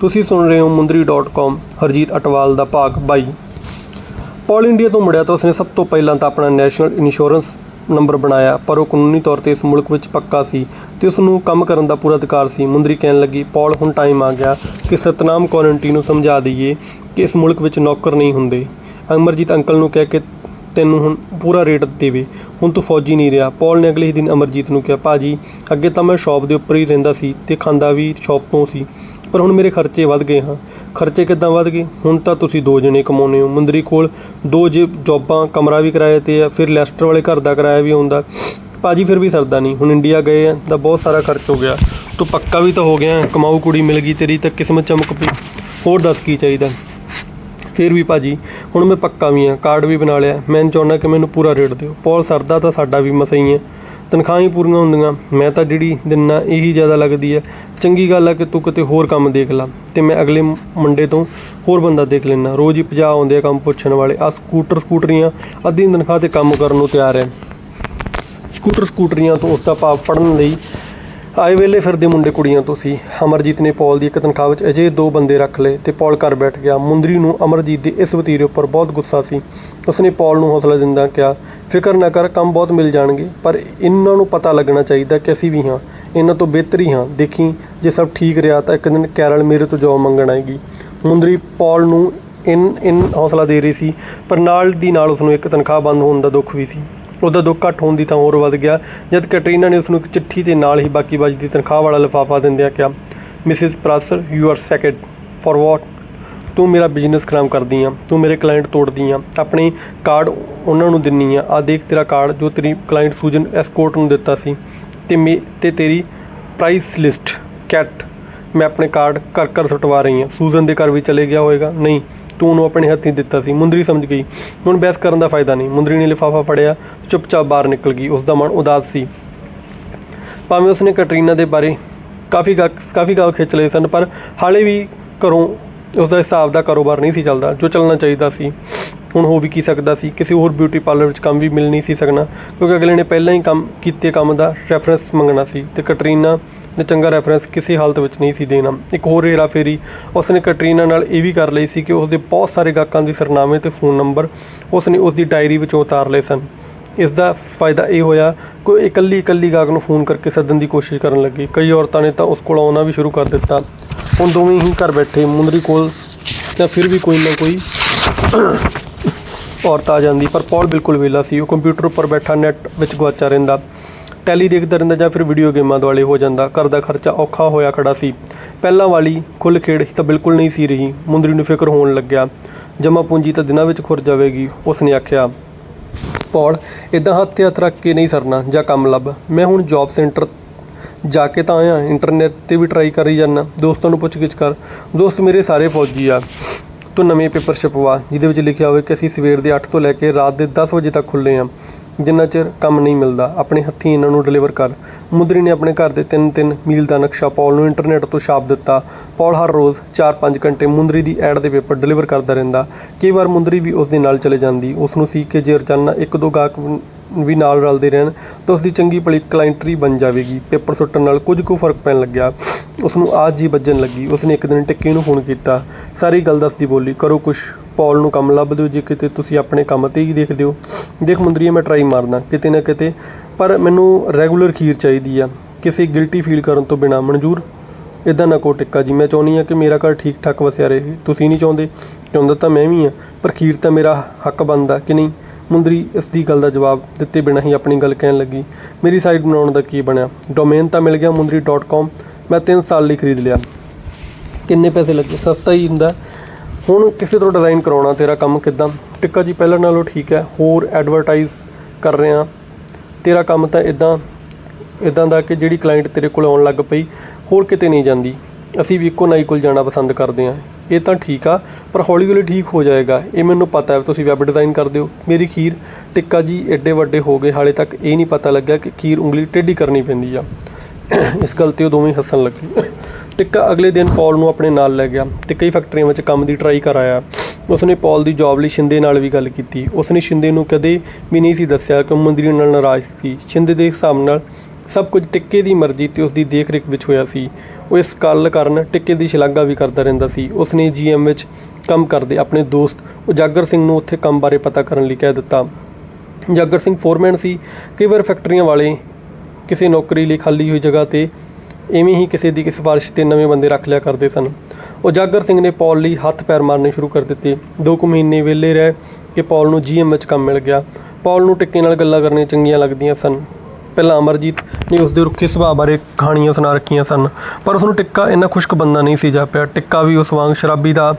ਤੁਸੀਂ ਸੁਣ ਰਹੇ ਹੋ ਮੁੰਦਰੀ.com ਹਰਜੀਤ ਅਟਵਾਲ ਦਾ ਭਾਗ 22 ਪੌਲ ਇੰਡੀਆ ਤੋਂ ਮੁੜਿਆ ਤਾਂ ਉਸਨੇ ਸਭ ਤੋਂ ਪਹਿਲਾਂ ਤਾਂ ਆਪਣਾ ਨੈਸ਼ਨਲ ਇੰਸ਼ੋਰੈਂਸ ਨੰਬਰ ਬਣਾਇਆ, ਪਰ ਉਹ ਕਾਨੂੰਨੀ ਤੌਰ ਤੇ ਇਸ ਮੁਲਕ ਵਿੱਚ ਪੱਕਾ ਸੀ ਤੇ ਉਸ ਨੂੰ ਕੰਮ ਕਰਨ ਦਾ ਪੂਰਾ ਅਧਿਕਾਰ ਸੀ। ਮੁੰਦਰੀ ਕਹਿਣ ਲੱਗੀ ਪੌਲ ਹੁਣ ਟਾਈਮ ਆ ਗਿਆ ਕਿ ਸਤਨਾਮ ਕੌਰੰਟੀ ਨੂੰ ਸਮਝਾ ਦਈਏ ਕਿ ਇਸ ਮੁਲਕ ਵਿੱਚ ਨੌਕਰ ਨਹੀਂ ਹੁੰਦੇ। ਅਮਰਜੀਤ ਅੰਕਲ ਨੂੰ ਕਹਿ ਕੇ ਤੈਨੂੰ ਹੁਣ ਪੂਰਾ ਰੇਟ ਦੇਵੇ। ਹੁਣ ਤੂੰ ਫੌਜੀ ਨਹੀਂ ਰਿਹਾ। ਪੌਲ ਨੇ ਅਗਲੇ ਹੀ ਦਿਨ ਅਮਰਜੀਤ ਨੂੰ ਕਿਹਾ, ਭਾਜੀ, ਅੱਗੇ ਤਾਂ ਮੈਂ ਸ਼ਾਪ ਦੇ ਉੱਪਰ ਹੀ ਰਹਿੰਦਾ ਸੀ ਤੇ ਖਾਂਦਾ ਵੀ ਸ਼ਾਪ ਤੋਂ ਸੀ, ਪਰ ਹੁਣ ਮੇਰੇ ਖਰਚੇ ਵੱਧ ਗਏ ਹਾਂ। ਖਰਚੇ ਕਿੱਦਾਂ ਵੱਧ ਗਏ? ਹੁਣ ਤਾਂ ਤੁਸੀਂ ਦੋ ਜਣੇ ਕਮਾਉਂਦੇ ਹੋ। ਮੁੰਦਰੀ ਕੋਲ ਦੋ ਜੇ ਜੌਬਾਂ, ਕਮਰਾ ਵੀ ਕਿਰਾਏ ਤੇ ਆ, ਫਿਰ ਲੈਸਟਰ ਵਾਲੇ ਘਰ ਦਾ ਕਿਰਾਇਆ ਵੀ ਆਉਂਦਾ ਭਾਜੀ, ਫਿਰ ਵੀ ਸਰਦਾ ਨਹੀਂ। ਹੁਣ ਇੰਡੀਆ ਗਏ ਆ ਤਾਂ ਬਹੁਤ ਸਾਰਾ ਖਰਚ ਹੋ ਗਿਆ। ਤੂੰ ਪੱਕਾ ਵੀ ਤਾਂ ਹੋ ਗਿਆ। ਕਮਾਊ ਕੁੜੀ ਮਿਲ ਗਈ ਤੇਰੀ ਤਾਂ ਕਿਸਮਤ ਚਮਕ ਪਈ। ਹੋਰ ਦੱਸ ਕੀ ਚਾਹੀਦਾ? ਫਿਰ ਵੀ ਭਾਜੀ ਹੁਣ ਮੈਂ ਪੱਕਾ ਵੀ ਆ ਕਾਰਡ ਵੀ ਬਣਾ ਲਿਆ। ਮੈਂ ਚਾਹੁੰਦਾ ਕਿ ਮੈਨੂੰ ਪੂਰਾ ਰੇਟ ਦਿਓ। ਪੌਲ ਸਰਦਾ ਤਾਂ ਸਾਡਾ ਵੀ ਮਸਾ ਹੀ ਹੈ। ਤਨਖਾਹਾਂ ਹੀ ਪੂਰੀਆਂ ਹੁੰਦੀਆਂ। ਮੈਂ ਤਾਂ ਜਿਹੜੀ ਦਿਨਾ ਇਹੀ ਜ਼ਿਆਦਾ ਲੱਗਦੀ ਹੈ। ਚੰਗੀ ਗੱਲ ਆ ਕਿ ਤੂੰ ਕਿਤੇ ਹੋਰ ਕੰਮ ਦੇਖ ਲਾ ਤੇ ਮੈਂ ਅਗਲੇ ਮੰਡੇ ਤੋਂ ਹੋਰ ਬੰਦਾ ਦੇਖ ਲੈਣਾ ਰੋਜ਼ ਹੀ 50 ਆਉਂਦੇ ਆ ਕੰਮ ਪੁੱਛਣ ਵਾਲੇ। ਆ ਸਕੂਟਰ ਸਕੂਟਰੀਆਂ ਅੱਧੀ ਤਨਖਾਹ ਤੇ ਕੰਮ ਕਰਨ ਨੂੰ ਤਿਆਰ ਹੈ। ਸਕੂਟਰ ਸਕੂਟਰੀਆਂ ਤੋਂ ਉਸ ਦਾ ਭਾਵ ਪੜਨ ਲਈ ਆਏ ਵੇਲੇ ਫਿਰਦੇ ਮੁੰਡੇ ਕੁੜੀਆਂ ਤੋਂ ਸੀ। ਅਮਰਜੀਤ ਨੇ ਪੌਲ ਦੀ ਇੱਕ ਤਨਖਾਹ ਵਿੱਚ ਅਜੇ ਦੋ ਬੰਦੇ ਰੱਖ ਲਏ ਤੇ ਪੌਲ ਘਰ ਬੈਠ ਗਿਆ। ਮੁੰਦਰੀ ਨੂੰ ਅਮਰਜੀਤ ਦੇ ਇਸ ਵਤੀਰੇ ਉੱਪਰ ਬਹੁਤ ਗੁੱਸਾ ਸੀ। ਉਸਨੇ ਪੌਲ ਨੂੰ ਹੌਸਲਾ ਦਿੰਦਾ ਕਿਹਾ, ਫਿਕਰ ਨਾ ਕਰ, ਕੰਮ ਬਹੁਤ ਮਿਲ ਜਾਣਗੇ, ਪਰ ਇਹਨਾਂ ਨੂੰ ਪਤਾ ਲੱਗਣਾ ਚਾਹੀਦਾ ਕਿ ਅਸੀਂ ਵੀ ਹਾਂ, ਇਹਨਾਂ ਤੋਂ ਬਿਹਤਰ ਹੀ ਹਾਂ। ਦੇਖੀ, ਜੇ ਸਭ ਠੀਕ ਰਿਹਾ ਤਾਂ ਇੱਕ ਦਿਨ ਕੈਰਲ ਮੇਰੇ ਤੋਂ ਜੌਬ ਮੰਗਣ ਆਏਗੀ। ਮੁੰਦਰੀ ਪੌਲ ਨੂੰ ਇਨ ਇਨ ਹੌਸਲਾ ਦੇ ਰਹੀ ਸੀ, ਪਰ ਨਾਲ ਦੀ ਨਾਲ ਉਸ ਨੂੰ ਇੱਕ ਤਨਖਾਹ ਬੰਦ ਹੋਣ ਦਾ ਦੁੱਖ ਵੀ ਸੀ। ਉਹਦਾ ਦੁੱਖ ਘੱਟ ਹੋਣ ਦੀ ਤਾਂ ਹੋਰ ਵੱਧ ਗਿਆ। ਜਦ ਕੈਟਰੀਨਾ ਨੇ ਉਸ ਨੂੰ ਇੱਕ ਚਿੱਠੀ ਤੇ ਨਾਲ ਹੀ ਬਾਕੀ ਬਚ ਦੀ ਤਨਖਾਹ ਵਾਲਾ ਲਿਫਾਫਾ ਦਿੰਦਿਆਂ ਕਿਹਾ, Mrs Prashar, you are sacked for what? ਤੂੰ ਮੇਰਾ ਬਿਜ਼ਨਸ ਖਰਾਬ ਕਰਦੀ ਆ, ਤੂੰ ਮੇਰੇ ਕਲਾਇੰਟ ਤੋੜਦੀ ਆ, ਆਪਣੇ ਕਾਰਡ ਉਹਨਾਂ ਨੂੰ ਦਿੰਨੀ ਆ ਆ ਦੇਖ ਤੇਰਾ ਕਾਰਡ ਜੋ ਤੇਰੀ ਕਲਾਇੰਟ ਸੂਜਨ ਐਸਕੋਰਟ ਨੂੰ ਦਿੱਤਾ ਸੀ ਤੇ ਮੇ, ਤੇ ਤੇਰੀ ਪ੍ਰਾਈਸ ਲਿਸਟ, ਕੈਟ, ਮੈਂ ਆਪਣੇ ਕਾਰਡ ਘਰ ਘਰ ਸੁਟਵਾ ਰਹੀ ਹਾਂ ਸੂਜ਼ਨ ਦੇ ਘਰ ਵੀ ਚਲੇ ਗਿਆ ਹੋਵੇਗਾ ਨਹੀਂ। ਤੂੰ ਉਹਨੂੰ ਆਪਣੇ ਹੱਥੀਂ ਦਿੱਤਾ ਸੀ। ਮੁੰਦਰੀ ਸਮਝ ਗਈ। ਹੁਣ ਬਹਿਸ ਕਰਨ ਦਾ ਫਾਇਦਾ ਨਹੀਂ। ਮੁੰਦਰੀ ਨੇ ਲਿਫਾਫਾ ਫੜਿਆ, ਚੁੱਪਚਾਪ ਬਾਹਰ ਨਿਕਲ ਗਈ। ਉਸ ਦਾ ਮਨ ਉਦਾਸ ਸੀ। ਭਾਵੇਂ ਉਸਨੇ ਕੈਟਰੀਨਾ ਦੇ ਬਾਰੇ ਕਾਫੀ ਕਾਫੀ ਗੱਲ ਖਿੱਚ ਲਏ ਸਨ, ਪਰ ਹਾਲੇ ਵੀ ਘਰੋਂ ਉਸ ਦਾ ਹਿਸਾਬ ਦਾ ਕਾਰੋਬਾਰ ਨਹੀਂ ਸੀ ਚੱਲਦਾ, ਜੋ ਚੱਲਣਾ ਚਾਹੀਦਾ ਸੀ। ਹੁਣ ਹੋ ਵੀ ਕੀ ਸਕਦਾ ਸੀ? ਕਿਸੇ ਹੋਰ ਬਿਊਟੀ ਪਾਰਲਰ ਵਿੱਚ ਕੰਮ ਵੀ ਮਿਲ ਨਹੀਂ ਸੀ ਸਕਣਾ, ਕਿਉਂਕਿ ਅਗਲੇ ਨੇ ਪਹਿਲਾਂ ਹੀ ਕੰਮ ਕੀਤੇ ਕੰਮ ਦਾ ਰੈਫਰੈਂਸ ਮੰਗਣਾ ਸੀ ਤੇ ਕੈਟਰੀਨਾ ਨੇ ਚੰਗਾ ਰੈਫਰੈਂਸ ਕਿਸੇ ਹਾਲਤ ਵਿੱਚ ਨਹੀਂ ਸੀ ਦੇਣਾ। ਇੱਕ ਹੋਰ ਹੇਰਾ ਫੇਰੀ, ਉਸਨੇ ਕੈਟਰੀਨਾ ਨਾਲ ਇਹ ਵੀ ਕਰ ਲਈ ਸੀ ਕਿ ਉਸਦੇ ਬਹੁਤ ਸਾਰੇ ਗਾਹਕਾਂ ਦੇ ਸਰਨਾਮੇ ਤੇ ਫੋਨ ਨੰਬਰ ਉਸਨੇ ਉਸ ਦੀ ਡਾਇਰੀ ਵਿੱਚੋਂ ਉਤਾਰ ਲਏ ਸਨ। ਇਸ ਦਾ ਫਾਇਦਾ ਇਹ ਹੋਇਆ, ਕੋਈ ਇਕੱਲੀ ਇਕੱਲੀ ਗਾਹਕ ਨੂੰ ਫੋਨ ਕਰਕੇ ਸੱਦਣ ਦੀ ਕੋਸ਼ਿਸ਼ ਕਰਨ ਲੱਗੀ। ਕਈ ਔਰਤਾਂ ਨੇ ਤਾਂ ਉਸ ਕੋਲ ਆਉਣਾ ਵੀ ਸ਼ੁਰੂ ਕਰ ਦਿੱਤਾ। ਹੁਣ ਦੋਵੇਂ ਹੀ ਘਰ ਬੈਠੇ, ਮੁੰਦਰੀ ਕੋਲ ਤਾਂ ਫਿਰ ਵੀ ਕੋਈ ਨਾ ਕੋਈ ਔਰਤ ਆ ਜਾਂਦੀ, ਪਰ ਪੌਲ ਬਿਲਕੁਲ ਵਿਹਲਾ ਸੀ। ਉਹ ਕੰਪਿਊਟਰ ਉੱਪਰ ਬੈਠਾ, ਨੈਟ ਵਿੱਚ ਗੁਆਚਾ ਰਹਿੰਦਾ। ਟੈਲੀ ਦੇਖਦਾ ਰਹਿੰਦਾ ਜਾਂ ਫਿਰ ਵੀਡੀਓ ਗੇਮਾਂ ਦੁਆਲੇ ਹੋ ਜਾਂਦਾ। ਘਰ ਦਾ ਖਰਚਾ ਔਖਾ ਹੋਇਆ ਖੜਾ ਸੀ। ਪਹਿਲਾਂ ਵਾਲੀ ਖੁੱਲ੍ਹ ਖੇਡ ਤਾਂ ਬਿਲਕੁਲ ਨਹੀਂ ਸੀ ਰਹੀ। ਮੁੰਦਰੀ ਨੂੰ ਫਿਕਰ ਹੋਣ ਲੱਗਿਆ। ਜਮਾ ਪੂੰਜੀ ਤਾਂ ਦਿਨਾਂ ਵਿੱਚ ਖੁਰ ਜਾਵੇਗੀ ਉਸ ਨੇ ਆਖਿਆ। ਪੌਲ ਇਦਾਂ ਹੱਥ ਹੱਥ ਰੱਖ ਕੇ ਨਹੀਂ ਸਰਨਾ ਜਾਂ ਕੰਮ ਲੱਭ। ਮੈਂ ਹੁਣ ਜੌਬ ਸੈਂਟਰ ਜਾ ਕੇ ਤਾਂ ਆਇਆ ਇੰਟਰਨੈਟ ਤੇ ਵੀ ਟਰਾਈ ਕਰੀ ਜਾਂਦਾ। ਦੋਸਤਾਂ ਨੂੰ ਪੁੱਛ ਗਿੱਛ ਕਰ। ਦੋਸਤ ਮੇਰੇ ਸਾਰੇ ਫੌਜੀ ਆ। ਤੋਂ ਨਵੇਂ ਪੇਪਰ ਛਪਵਾ, ਜਿਹਦੇ ਵਿੱਚ ਲਿਖਿਆ ਹੋਵੇ ਕਿ ਅਸੀਂ ਸਵੇਰ ਦੇ 8 ਤੋਂ ਲੈ ਕੇ ਰਾਤ ਦੇ 10 ਵਜੇ ਤੱਕ ਖੁੱਲੇ ਹਾਂ। ਜਿੰਨਾ ਚਿਰ ਕੰਮ ਨਹੀਂ ਮਿਲਦਾ, ਆਪਣੇ ਹੱਥੀਂ ਇਹਨਾਂ ਨੂੰ ਡਿਲੀਵਰ ਕਰ। ਮੁੰਦਰੀ ਨੇ ਆਪਣੇ ਘਰ ਦੇ ਤਿੰਨ ਤਿੰਨ ਮੀਲ ਦਾ ਨਕਸ਼ਾ ਪੌਲ ਨੂੰ ਇੰਟਰਨੈਟ ਤੋਂ ਛਾਪ ਦਿੱਤਾ। ਪੌਲ ਹਰ ਰੋਜ਼ 4-5 ਘੰਟੇ ਮੁੰਦਰੀ ਦੀ ਐਡ ਦੇ ਪੇਪਰ ਡਿਲੀਵਰ ਕਰਦਾ ਰਹਿੰਦਾ। ਕਈ ਵਾਰ ਮੁੰਦਰੀ ਵੀ ਉਸ ਦੇ ਨਾਲ ਚਲੇ ਜਾਂਦੀ। ਉਸ ਨੂੰ ਸੀ ਕਿ ਜੇ ਰੋਜ਼ਾਨਾ ਇੱਕ ਦੋ ਗਾਹਕ ਵੀ ਨਾਲ ਰਲਦੇ ਰਹਿਣ ਤਾਂ ਉਸ ਦੀ ਚੰਗੀ ਭਲੀ ਕਲਾਇੰਟਰੀ ਬਣ ਜਾਵੇਗੀ, ਪੇਪਰ ਸੁੱਟਣ ਨਾਲ ਕੁਝ ਕੁ ਫ਼ਰਕ ਪੈਣ ਲੱਗਿਆ। ਉਸ ਨੂੰ ਆਜ ਜੀ ਵੱਜਣ ਲੱਗੀ। ਉਸ ਨੇ ਇੱਕ ਦਿਨ ਟਿੱਕੀ ਨੂੰ ਫੋਨ ਕੀਤਾ। ਸਾਰੀ ਗੱਲ ਦੱਸਦੀ ਬੋਲੀ, ਕਰੋ ਕੁਛ। ਪੌਲ ਨੂੰ ਕੰਮ ਲੱਭ ਦਿਓ ਜੇ ਕਿਤੇ ਤੁਸੀਂ ਆਪਣੇ ਕੰਮ ਤੇ ਹੀ ਦੇਖਦੇ ਹੋ। ਦੇਖ ਮੁੰਦਰੀਏ, ਮੈਂ ਟਰਾਈ ਮਾਰਦਾ, ਕਿਤੇ ਨਾ ਕਿਤੇ। ਪਰ ਮੈਨੂੰ ਰੈਗੂਲਰ ਖੀਰ ਚਾਹੀਦੀ ਆ। ਕਿਸੇ ਗਿਲਟੀ ਫੀਲ ਕਰਨ ਤੋਂ ਬਿਨਾ, ਮਨਜ਼ੂਰ? ਇਦਾਂ ਨਾ ਕੋ ਟਿੱਕਾ ਜੀ, ਮੈਂ ਚਾਹੁੰਦੀ ਆ ਕਿ ਮੇਰਾ ਘਰ ਠੀਕ ਠਾਕ ਵਸਿਆ ਰਹੇ। ਤੁਸੀਂ ਨਹੀਂ ਚਾਹੁੰਦੇ? ਚਾਹੁੰਦਾ ਤਾਂ ਮੈਂ ਵੀ ਆ ਪਰ ਖੀਰ ਤਾਂ ਮੇਰਾ ਹੱਕ ਬਣਦਾ ਕਿ ਨਹੀਂ? ਮੁੰਦਰੀ ਇਸ ਦੀ ਗੱਲ ਦਾ ਜਵਾਬ ਦਿੱਤੇ ਬਿਨਾਂ ਹੀ ਆਪਣੀ ਗੱਲ ਕਹਿਣ ਲੱਗੀ। ਮੇਰੀ ਸਾਈਟ ਬਣਾਉਣ ਦਾ ਕੀ ਬਣਿਆ? ਡੋਮੇਨ ਤਾਂ ਮਿਲ ਗਿਆ ਮੁੰਦਰੀ.com ਮੈਂ 3 ਸਾਲ ਲਈ ਖਰੀਦ ਲਿਆ। ਕਿੰਨੇ ਪੈਸੇ ਲੱਗੇ? ਸਸਤਾ ਹੀ ਹੁੰਦਾ। ਹੁਣ ਕਿਸੇ ਤੋਂ ਡਿਜ਼ਾਈਨ ਕਰਾਉਣਾ, ਤੇਰਾ ਕੰਮ ਕਿੱਦਾਂ? ਟਿੱਕਾ ਜੀ, ਪਹਿਲਾਂ ਨਾਲੋਂ ਠੀਕ ਹੈ। ਹੋਰ ਐਡਵਰਟਾਈਜ਼ ਕਰ ਰਹੇ। ਹਾਂ ਤੇਰਾ ਕੰਮ ਤਾਂ ਇਦਾਂ ਇਦਾਂ ਦਾ ਕਿ ਜਿਹੜੀ ਕਲਾਇੰਟ ਤੇਰੇ ਕੋਲ ਆਉਣ ਲੱਗ ਪਈ, ਹੋਰ ਕਿਤੇ ਨਹੀਂ ਜਾਂਦੀ। ਅਸੀਂ ਵੀ ਇੱਕੋ ਨਾਈ ਕੋਲ ਜਾਣਾ ਪਸੰਦ ਕਰਦੇ ਹਾਂ। ਇਹ ਤਾਂ ਠੀਕ ਆ, ਪਰ ਹੌਲੀ ਹੌਲੀ ਠੀਕ ਹੋ ਜਾਏਗਾ। ਇਹ ਮੈਨੂੰ ਪਤਾ ਹੈ, ਤੁਸੀਂ ਵੈਬ ਡਿਜ਼ਾਈਨ ਕਰਦੇ ਹੋ। ਮੇਰੀ ਖੀਰ ਟਿੱਕਾ ਜੀ ਐਡੇ ਵੱਡੇ ਹੋ ਗਏ, ਹਾਲੇ ਤੱਕ ਇਹ ਨਹੀਂ ਪਤਾ ਲੱਗਿਆ ਕਿ ਖੀਰ ਉਂਗਲੀ ਟੇਢੀ ਕਰਨੀ ਪੈਂਦੀ ਆ। ਇਸ ਗੱਲ ਤੇ ਉਹ ਦੋਵੇਂ ਹੱਸਣ ਲੱਗੇ। ਟਿੱਕਾ ਅਗਲੇ ਦਿਨ ਪੌਲ ਨੂੰ ਆਪਣੇ ਨਾਲ ਲੈ ਗਿਆ ਤੇ ਕਈ ਫੈਕਟਰੀਆਂ ਵਿੱਚ ਕੰਮ ਦੀ ਟਰਾਈ ਕਰਾਇਆ ਉਸਨੇ ਪੌਲ ਦੀ ਜੌਬ ਲਈ ਸ਼ਿੰਦੇ ਨਾਲ ਵੀ ਗੱਲ ਕੀਤੀ। ਉਸਨੇ ਸ਼ਿੰਦੇ ਨੂੰ ਕਦੇ ਵੀ ਨਹੀਂ ਸੀ ਦੱਸਿਆ ਕਿ ਉਹ ਮੰਦਰੀ ਨਾਲ ਨਾਰਾਜ਼ ਸੀ। ਸ਼ਿੰਦੇ ਦੇ ਹਿਸਾਬ ਨਾਲ ਸਭ ਕੁਝ ਟਿੱਕੇ ਦੀ ਮਰਜ਼ੀ ਤੇ ਉਸ ਦੀ ਦੇਖ-ਰੇਖ ਵਿੱਚ ਹੋਇਆ ਸੀ। ਉਹ ਇਸ ਗੱਲ ਕਾਰਨ ਟਿੱਕੇ ਦੀ ਸ਼ਲਾਘਾ ਵੀ ਕਰਦਾ ਰਹਿੰਦਾ ਸੀ। ਉਸ ਨੇ ਜੀਐਮ ਵਿੱਚ ਕੰਮ ਕਰਦੇ ਆਪਣੇ ਦੋਸਤ ਉਜਾਗਰ ਸਿੰਘ ਨੂੰ ਉੱਥੇ ਕੰਮ ਬਾਰੇ ਪਤਾ ਕਰਨ ਲਈ ਕਹਿ ਦਿੱਤਾ। ਉਜਾਗਰ ਸਿੰਘ ਫੋਰਮੈਨ ਸੀ। ਕਈ ਵਾਰ ਫੈਕਟਰੀਆਂ ਵਾਲੇ ਕਿਸੇ ਨੌਕਰੀ ਲਈ ਖਾਲੀ ਹੋਈ ਜਗ੍ਹਾ ਤੇ ਐਵੇਂ ਹੀ ਕਿਸੇ ਦੀ ਸਿਫਾਰਿਸ਼ ਤੇ ਨਵੇਂ ਬੰਦੇ ਰੱਖ ਲਿਆ ਕਰਦੇ ਸਨ। ਉਜਾਗਰ ਸਿੰਘ ਨੇ ਪੌਲ ਲਈ ਹੱਥ ਪੈਰ ਮਾਰਨੇ ਸ਼ੁਰੂ ਕਰ ਦਿੱਤੇ। ਦੋ ਕੁ ਮਹੀਨੇ ਵਿਹਲੇ ਰਹਿ ਕੇ ਪੌਲ ਨੂੰ ਜੀਐਮ ਵਿੱਚ ਕੰਮ ਮਿਲ ਗਿਆ। ਪੌਲ ਨੂੰ ਟਿੱਕੇ ਨਾਲ ਗੱਲਾਂ ਕਰਨੀਆਂ ਚੰਗੀਆਂ ਲੱਗਦੀਆਂ ਸਨ। ਪਹਿਲਾਂ ਅਮਰਜੀਤ ਨੇ ਉਸ ਦੇ ਰੁੱਖੇ ਸੁਭਾਅ ਬਾਰੇ ਕਹਾਣੀਆਂ ਸੁਣਾ ਰੱਖੀਆਂ ਸਨ, ਪਰ ਉਸ ਨੂੰ ਟਿੱਕਾ ਇੰਨਾ ਖੁਸ਼ਕ ਬੰਦਾ ਨਹੀਂ ਸੀ ਜਾਪਿਆ। ਟਿੱਕਾ ਵੀ ਉਸ ਵਾਂਗ ਸ਼ਰਾਬੀ ਦਾ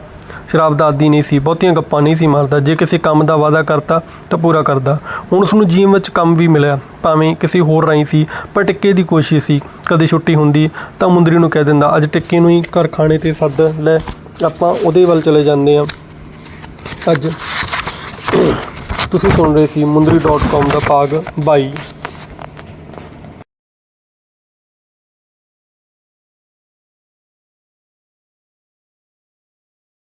ਸ਼ਰਾਬ ਦਾ ਆਦੀ ਨਹੀਂ ਸੀ, ਬਹੁਤੀਆਂ ਗੱਪਾਂ ਨਹੀਂ ਸੀ ਮਾਰਦਾ। ਜੇ ਕਿਸੇ ਕੰਮ ਦਾ ਵਾਅਦਾ ਕਰਤਾ ਤਾਂ ਪੂਰਾ ਕਰਦਾ। ਹੁਣ ਉਸ ਨੂੰ ਜੀਮ ਵਿੱਚ ਕੰਮ ਵੀ ਮਿਲਿਆ, ਭਾਵੇਂ ਕਿਸੇ ਹੋਰ ਰਾਹੀਂ ਸੀ, ਪਰ ਟਿੱਕੇ ਦੀ ਕੋਸ਼ਿਸ਼ ਸੀ। ਕਦੇ ਛੁੱਟੀ ਹੁੰਦੀ ਤਾਂ ਮੁੰਦਰੀ ਨੂੰ ਕਹਿ ਦਿੰਦਾ, ਅੱਜ ਟਿੱਕੇ ਨੂੰ ਹੀ ਘਰ ਖਾਣੇ ਤੇ ਸੱਦ, ਲੈ, ਆਪਾਂ ਉਹਦੇ ਵੱਲ ਚਲੇ ਜਾਂਦੇ ਹਾਂ ਅੱਜ ਤੁਸੀਂ ਸੁਣ ਰਹੇ ਸੀ ਮੁੰਦਰੀ.com ਦਾ ਭਾਗ 22